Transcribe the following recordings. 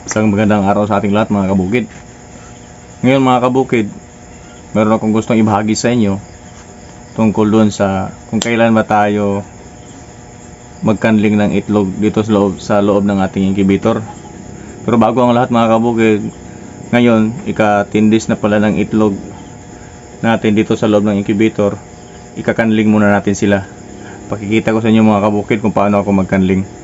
Isang magandang araw sa ating lahat mga kabukid. Ngayon mga kabukid, meron akong gustong ibahagi sa inyo tungkol doon sa kung kailan ba tayo magkanling ng itlog dito sa loob, sa loob ng ating incubator. Pero bago ang lahat mga kabukid, ngayon ika-tindis na pala ng itlog natin dito sa loob ng incubator, ikakanling muna natin sila. Pakikita ko sa inyo mga kabukid kung paano ako magkanling.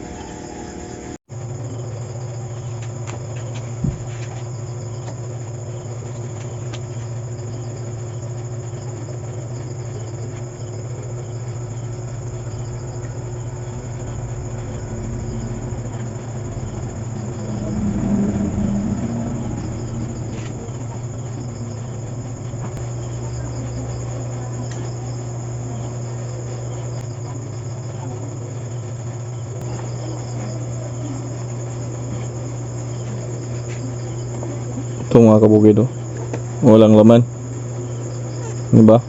Ito mga kabukid. Walang laman. Di ba?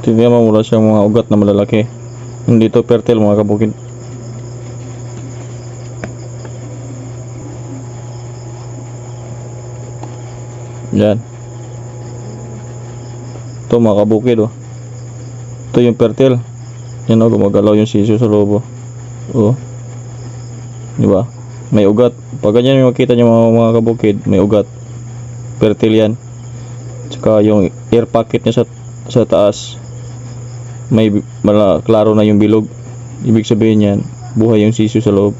Tingnan mo wala siyang mga ugat na malalaki. Hindi to fertile mga kabukid. Yan. Ito mga kabukid oh. Ito yung fertile. Yan oh, gumagalaw yung sisyo sa loob oh. Oh. Di ba? May ugat. Pag ganyan yung makita nyo mga, mga kabukid, may ugat. Fertile yan. Tsaka yung air pocket niya sa, sa taas, may mala, klaro na yung bilog. Ibig sabihin yan, buhay yung sisyo sa loob.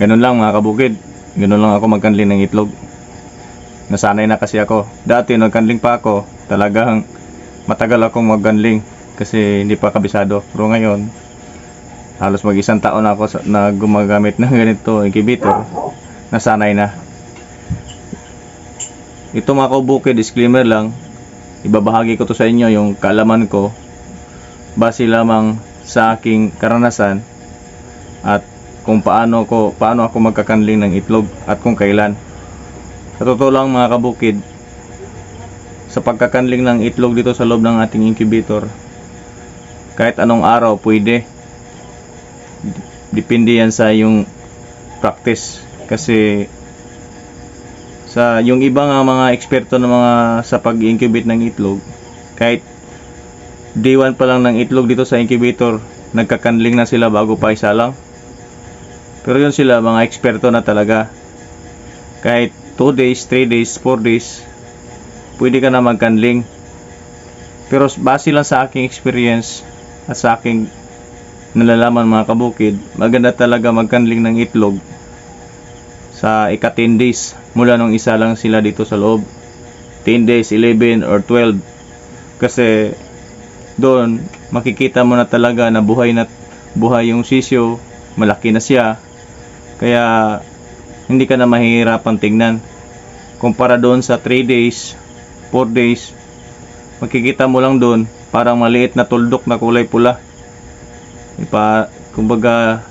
Ganun lang mga kabukid. Ganun lang ako magkanling ng itlog. Nasanay na kasi ako. Dati nagkanling pa ako, talagang matagal akong magkanling kasi hindi pa kabisado. Pero ngayon, halos mag isang taon ako sa, na gumagamit ng ganito incubator. Nasanay na. Ito mga kabukid, disclaimer lang. Ibabahagi ko to sa inyo yung kaalaman ko base lamang sa aking karanasan at kung paano ko paano ako magkakanling ng itlog at kung kailan. Sa totoo lang mga kabukid, sa pagkakanling ng itlog dito sa loob ng ating incubator, kahit anong araw pwede. Depende yan sa yung practice kasi sa yung iba nga mga eksperto na mga sa pag-incubate ng itlog, kahit day 1 pa lang ng itlog dito sa incubator, nagkakanling na sila bago pa isa lang. Pero yun sila, mga eksperto na talaga. Kahit 2 days, 3 days, 4 days, pwede ka na magkanling. Pero base lang sa aking experience at sa aking nalalaman mga kabukid, maganda talaga magkanling ng itlog sa ika 10 days mula nung isa lang sila dito sa loob. 10 days, 11 or 12. Kasi doon makikita mo na talaga na buhay na buhay yung sisyo, malaki na siya, kaya hindi ka na mahihirapan tingnan. Kumpara doon sa 3 days, 4 days, makikita mo lang doon parang maliit na tuldok na kulay pula. Ipa, kumbaga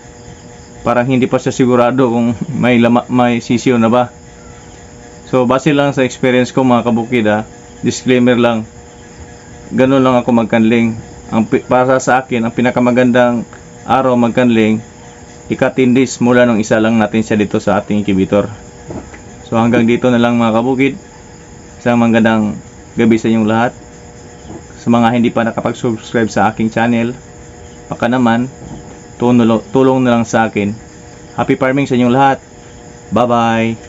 parang hindi pa siya sigurado kung may lama, may sisyo na ba. So base lang sa experience ko mga kabukid ha, disclaimer lang. Ganun lang ako magkanling. Ang para sa akin, ang pinakamagandang araw magkanling ikatindis mula nung isa lang natin siya dito sa ating incubator. So hanggang dito na lang mga kabukid. Isang magandang gabi sa inyong lahat. Sa mga hindi pa nakapag-subscribe sa aking channel, baka naman tulong, tulong na lang sa akin. Happy farming sa inyong lahat. Bye-bye.